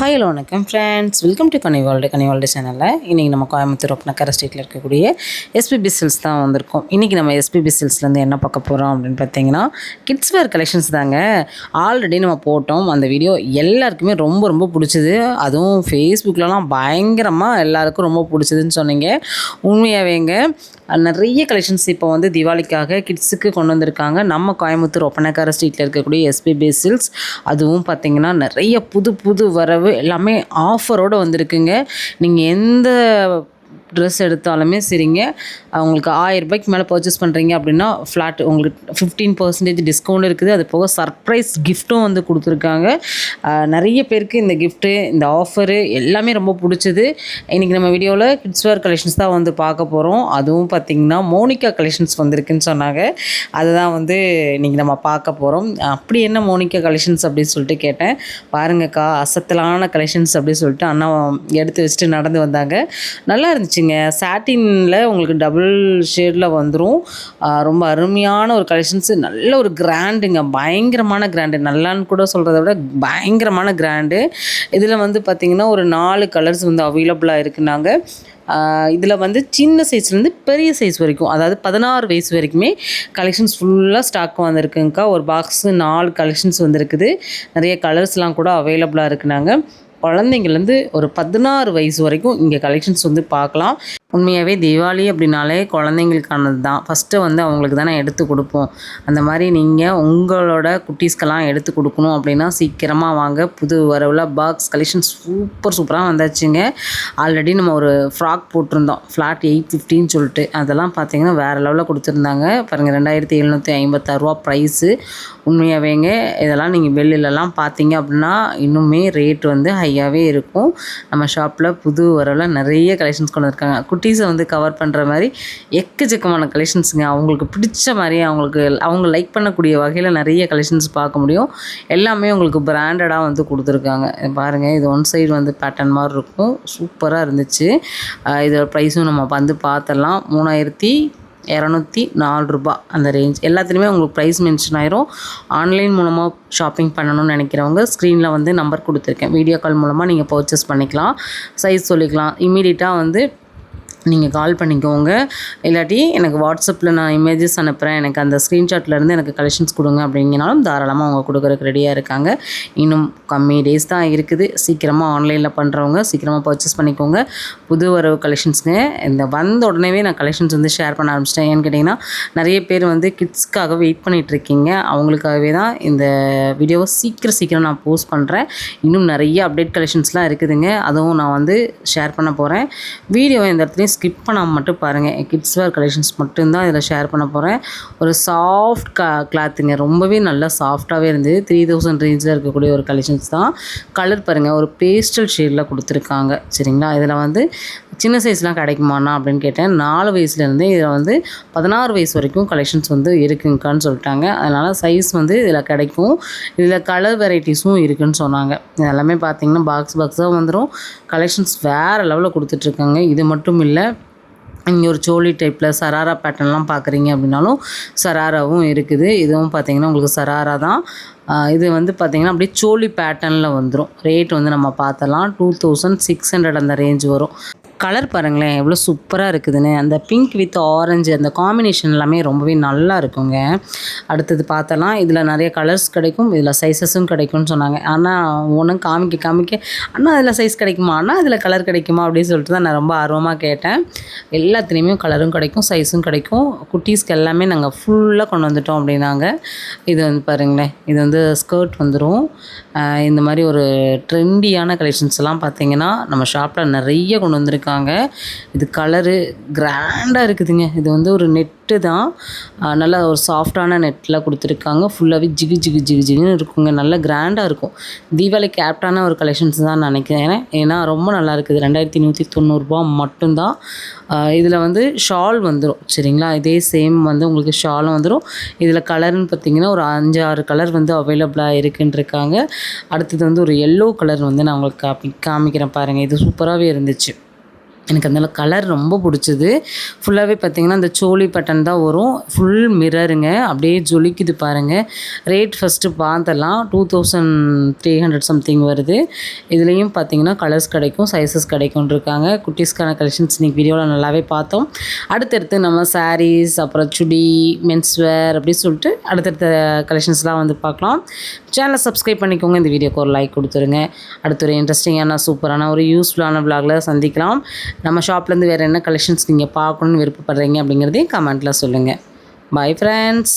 Hi hello வணக்கம் friends welcome to கனிவால்டு கனிவால்டு சேனலில் இன்றைக்கி நம்ம கோயம்புத்தூர் ஒப்பனக்கரை ஸ்ட்ரீட்டில் இருக்கக்கூடிய எஸ்பிபி சில்ஸ் தான் வந்திருக்கோம். இன்றைக்கி நம்ம எஸ்பிபி சில்ஸ்லேருந்து என்ன பார்க்க போகிறோம் அப்படின்னு பார்த்தீங்கன்னா கிட்ஸ் வேர் கலெக்ஷன்ஸ் தாங்க. ஆல்ரெடி நம்ம போட்டோம். அந்த வீடியோ எல்லாருக்குமே ரொம்ப ரொம்ப பிடிச்சது. அதுவும் ஃபேஸ்புக்கிலலாம் பயங்கரமாக எல்லாருக்கும் ரொம்ப பிடிச்சதுன்னு சொன்னீங்க. உண்மையாகவேங்க நிறைய கலெக்ஷன்ஸ் இப்போ வந்து தீபாவளிக்காக கிட்ஸுக்கு கொண்டு வந்திருக்காங்க. நம்ம கோயம்புத்தூர் ஒப்பனக்கார ஸ்ட்ரீட்டில் இருக்கக்கூடிய எஸ்பிபி சில்ஸ் அதுவும் பார்த்திங்கன்னா நிறைய புது புது வரவு எல்லாமே ஆஃபரோடு வந்திருக்குங்க. நீங்கள் எந்த ட்ரெஸ் எடுத்தாலுமே சரிங்க. உங்களுக்கு ஆயிரம் ரூபாய்க்கு மேலே பர்ச்சேஸ் பண்ணுறீங்க அப்படின்னா ஃப்ளாட் உங்களுக்கு ஃபிஃப்டீன் பர்சன்டேஜ் டிஸ்கவுண்ட் இருக்குது. அது போக சர்ப்ரைஸ் கிஃப்ட்டும் வந்து கொடுத்துருக்காங்க. நிறைய பேருக்கு இந்த கிஃப்ட்டு இந்த ஆஃபரு எல்லாமே ரொம்ப பிடிச்சது. இன்றைக்கி நம்ம வீடியோவில் கிட்ஸ் வேர் கலெக்ஷன்ஸ் தான் வந்து பார்க்க போகிறோம் அதுவும் பார்த்திங்கன்னா மோனிகா கலெக்ஷன்ஸ் வந்திருக்குன்னு சொன்னாங்க. அதுதான் வந்து இன்றைக்கி நம்ம பார்க்க போகிறோம் அப்படி என்ன மோனிகா கலெக்ஷன்ஸ் அப்படின்னு சொல்லிட்டு கேட்டேன். பாருங்கக்கா அசத்தலான கலெக்ஷன்ஸ் அப்படின்னு சொல்லிட்டு அண்ணா எடுத்து வச்சுட்டு நடந்து வந்தாங்க. நல்லா இருந்துச்சு. வச்சுங்க. சாட்டினில் உங்களுக்கு டபுள் ஷேடில் வந்துடும் ரொம்ப அருமையான ஒரு கலெக்ஷன்ஸு நல்ல ஒரு கிராண்டுங்க பயங்கரமான கிராண்டு நல்லான்னு கூட சொல்கிறத விட பயங்கரமான கிராண்டு இதில் வந்து பார்த்திங்கன்னா ஒரு நாலு கலர்ஸ் வந்து அவைலபிளாக இருக்குனாங்க. இதில் வந்து சின்ன சைஸ்லேருந்து பெரிய சைஸ் வரைக்கும் அதாவது பதினாறு வயசு வரைக்குமே கலெக்ஷன்ஸ் ஃபுல்லாக ஸ்டாக் வந்திருக்குங்கக்கா. ஒரு பாக்ஸு நாலு கலெக்ஷன்ஸ் வந்துருக்குது. நிறைய கலர்ஸ்லாம் கூட அவைலபிளாக இருக்குனாங்க. குழந்தைங்கள்லேருந்து ஒரு பதினாறு வயசு வரைக்கும் இங்கே கலெக்ஷன்ஸ் வந்து பார்க்கலாம். உண்மையாகவே தீபாவளி அப்படின்னாலே குழந்தைங்களுக்கானது தான் ஃபஸ்ட்டு வந்து அவங்களுக்கு தானே எடுத்து கொடுப்போம். அந்த மாதிரி நீங்கள் உங்களோட குட்டீஸ்க்கெல்லாம் எடுத்து கொடுக்கணும் அப்படின்னா சீக்கிரமாக வாங்க. புது வரவில் பாக்ஸ் கலெக்ஷன்ஸ் சூப்பர் சூப்பராக வந்தாச்சுங்க. ஆல்ரெடி நம்ம ஒரு ஃப்ராக் போட்டிருந்தோம். ஃப்ளாட் எயிட் ஃபிஃப்டின்னு சொல்லிட்டு. அதெல்லாம் பார்த்தீங்கன்னா வேறு லெவலில் கொடுத்துருந்தாங்க. பாருங்கள் ரெண்டாயிரத்தி எழுநூற்றி ஐம்பத்தாறுரூவா ப்ரைஸு உண்மையாகவேங்க இதெல்லாம் நீங்கள் வெளிலலாம் பார்த்தீங்க அப்படின்னா இன்னுமே ரேட் வந்து ஹையாகவே இருக்கும். நம்ம ஷாப்பில் புது வரவில் நிறைய கலெக்ஷன்ஸ் கொண்டு வந்திருக்காங்க. குட்டீஸை வந்து கவர் பண்ணுற மாதிரி எக்கச்சக்கமான கலெக்ஷன்ஸுங்க அவங்களுக்கு பிடிச்ச மாதிரி அவங்களுக்கு அவங்க லைக் பண்ணக்கூடிய வகையில் நிறைய கலெக்ஷன்ஸ் பார்க்க முடியும். எல்லாமே உங்களுக்கு பிராண்டடாக வந்து கொடுத்துருக்காங்க. பாருங்கள் இது ஒன் சைடு வந்து பேட்டர்ன் மாதிரி இருக்கும். சூப்பராக இருந்துச்சு. இதோட ப்ரைஸும் நம்ம வந்து பார்த்துடலாம் மூணாயிரத்தி இரநூத்தி நாலு ரூபா அந்த ரேஞ்ச் எல்லாத்துலேயுமே உங்களுக்கு ப்ரைஸ் மென்ஷன் ஆயிரும். ஆன்லைன் மூலமாக ஷாப்பிங் பண்ணணும்னு நினைக்கிறவங்க ஸ்க்ரீனில் வந்து நம்பர் கொடுத்துருக்கேன். வீடியோ கால் மூலமாக நீங்கள் பர்ச்சேஸ் பண்ணிக்கலாம். சைஸ் சொல்லிக்கலாம். இமீடியட்டாக வந்து நீங்கள் கால் பண்ணிக்கோங்க. இல்லாட்டி எனக்கு வாட்ஸ்அப்பில் நான் இமேஜஸ் அனுப்புகிறேன் எனக்கு அந்த ஸ்க்ரீன்ஷாட்லேருந்து எனக்கு கலெக்ஷன்ஸ் கொடுங்க அப்படிங்கனாலும் தாராளமாக அவங்க கொடுக்குறக்கு ரெடியாக இருக்காங்க. இன்னும் கம்மி டேஸ் தான் இருக்குது. சீக்கிரமாக ஆன்லைனில் பண்ணுறவங்க சீக்கிரமாக பர்ச்சேஸ் பண்ணிக்கோங்க. புது வரவு கலெக்ஷன்ஸுங்க இந்த வந்த உடனே நான் கலெக்ஷன்ஸ் வந்து ஷேர் பண்ண ஆரம்பிச்சிட்டேன். ஏன்னு கேட்டிங்கன்னா நிறைய பேர் வந்து கிட்ஸ்க்காக வெயிட் பண்ணிகிட்ருக்கீங்க அவங்களுக்காகவே தான் இந்த வீடியோவை சீக்கிரம் சீக்கிரம் நான் போஸ்ட் பண்ணுறேன் இன்னும் நிறைய அப்டேட் கலெக்ஷன்ஸ்லாம் இருக்குதுங்க. அதுவும் நான் வந்து ஷேர் பண்ண போகிறேன் வீடியோவை இந்த இடத்துலையும் ஸ்கிப் பண்ணாமல் மட்டும் பாருங்கள் கிட்ஸ் வேர் கலெக்ஷன்ஸ் மட்டும்தான் இதில் ஷேர் பண்ண போகிறேன் ஒரு சாஃப்ட் க கிளாத்துங்க ரொம்பவே நல்லா சாஃப்டாகவே இருந்தது. த்ரீ தௌசண்ட் ரேஞ்சில் இருக்கக்கூடிய ஒரு கலெக்ஷன்ஸ் தான். கலர் பாருங்கள் ஒரு பேஸ்டல் ஷேடில் கொடுத்துருக்காங்க. சரிங்களா? இதில் வந்து சின்ன சைஸ்லாம் கிடைக்குமாண்ணா அப்படின்னு கேட்டேன். நாலு வயசுலேருந்தே இதில் வந்து பதினாறு வயசு வரைக்கும் கலெக்ஷன்ஸ் வந்து இருக்குங்கன்னு சொல்லிட்டாங்க. அதனால் சைஸ் வந்து இதில் கிடைக்கும். இதில் கலர் வெரைட்டிஸும் இருக்குதுன்னு சொன்னாங்க. இதெல்லாமே பார்த்தீங்கன்னா பாக்ஸ் பாக்ஸாக வந்துடும் கலெக்ஷன்ஸ் வேறு லெவலில் கொடுத்துட்ருக்காங்க இது மட்டும் இல்லை இங்கே ஒரு சோழி டைப்பில் சராரா பேட்டர்ன்லாம் பார்க்குறீங்க அப்படின்னாலும் சராராவும் இருக்குது. இதுவும் பார்த்திங்கன்னா உங்களுக்கு சராரா தான். இது வந்து பார்த்திங்கன்னா அப்படியே சோழி பேட்டர்னில் வந்துடும் ரேட் வந்து நம்ம பார்த்தலாம் டூ தௌசண்ட் சிக்ஸ் ஹண்ட்ரட் அந்த ரேஞ்ச் வரும். கலர் பாருங்களேன் எவ்வளோ சூப்பராக இருக்குதுன்னு. அந்த பிங்க் வித் ஆரஞ்சு அந்த காம்பினேஷன் எல்லாமே ரொம்பவே நல்லா இருக்குங்க. அடுத்தது பார்த்தலாம் இதில் நிறைய கலர்ஸ் கிடைக்கும் இதில் சைஸஸும் கிடைக்கும்னு சொன்னாங்க. ஆனால் ஒன்றும் காமிக்க காமிக்க அண்ணா அதில் சைஸ் கிடைக்குமா? அண்ணா அதில் கலர் கிடைக்குமா? அப்படின்னு சொல்லிட்டு தான் நான் ரொம்ப ஆர்வமாக கேட்டேன். எல்லாத்துலேயுமே கலரும் கிடைக்கும் சைஸும் கிடைக்கும். குட்டீஸ்க்கு எல்லாமே நாங்கள் ஃபுல்லாக கொண்டு வந்துட்டோம் அப்படின்னாங்க. இது வந்து பாருங்களேன் இது வந்து ஸ்கர்ட் வந்துடும் இந்த மாதிரி ஒரு ட்ரெண்டியான கலெக்ஷன்ஸ் எல்லாம் பார்த்தீங்கன்னா நம்ம ஷாப்பில் நிறைய கொண்டு வந்திருக்காங்க. கொடுத்துருக்காங்க இது கலரு கிராண்டாக இருக்குதுங்க. இது வந்து ஒரு நெட்டு தான். நல்லா ஒரு சாஃப்டான நெட்டில் கொடுத்துருக்காங்க. ஃபுல்லாகவே ஜிகு ஜிகு ஜிகு ஜிகுன்னு இருக்குங்க. நல்லா கிராண்டாக இருக்கும். தீபாவளிக்கு ஆப்டான ஒரு கலெக்ஷன்ஸ் தான் நினைக்கிறேன். ஏன்னா ரொம்ப நல்லா இருக்குது. ரெண்டாயிரத்தி நூற்றி தொண்ணூறுரூபா மட்டும்தான். இதில் வந்து ஷால் வந்துடும் சரிங்களா? இதே சேம் வந்து உங்களுக்கு ஷாலும் வந்துடும் இதில் கலர்னு பார்த்தீங்கன்னா ஒரு அஞ்சு ஆறு கலர் வந்து அவைலபிளாக இருக்குன்ட்ருக்காங்க அடுத்தது வந்து ஒரு எல்லோ கலர் வந்து நான் உங்களுக்கு காமி காமிக்கிறேன் பாருங்கள் இது சூப்பராகவே இருந்துச்சு. எனக்கு அந்த கலர் ரொம்ப பிடிச்சது. ஃபுல்லாகவே பார்த்தீங்கன்னா அந்த சோழி பட்டன் தான் வரும். ஃபுல் மிரருங்க அப்படியே ஜொலிக்குது பாருங்கள் ரேட் ஃபஸ்ட்டு பார்த்தலாம் two thousand three hundred something வருது. இதுலேயும் பார்த்தீங்கன்னா கலர்ஸ் கிடைக்கும் சைஸஸ் கிடைக்கும் இருக்காங்க. குட்டீஸ்க்கான கலெக்ஷன்ஸ் இன்றைக்கி வீடியோவில் நல்லாவே பார்த்தோம். அடுத்தடுத்து நம்ம சாரீஸ் அப்புறம் சுடி மென்ஸ்வேர் அப்படின்னு சொல்லிட்டு அடுத்தடுத்த கலெக்ஷன்ஸ்லாம் வந்து பார்க்கலாம். சேனலை சப்ஸ்கிரைப் பண்ணிக்கோங்க. இந்த வீடியோக்கு ஒரு லைக் கொடுத்துருங்க. அடுத்த ஒரு இன்ட்ரெஸ்டிங்கான சூப்பரான ஒரு யூஸ்ஃபுல்லான விளாகில் சந்திக்கலாம். நம்ம ஷாப்லேருந்து வேறு என்ன கலெக்ஷன்ஸ் நீங்கள் பார்க்கணுன்னு விருப்பப்படுறீங்க அப்படிங்கிறதையும் கமெண்ட்டில் சொல்லுங்கள் பை ஃப்ரெண்ட்ஸ்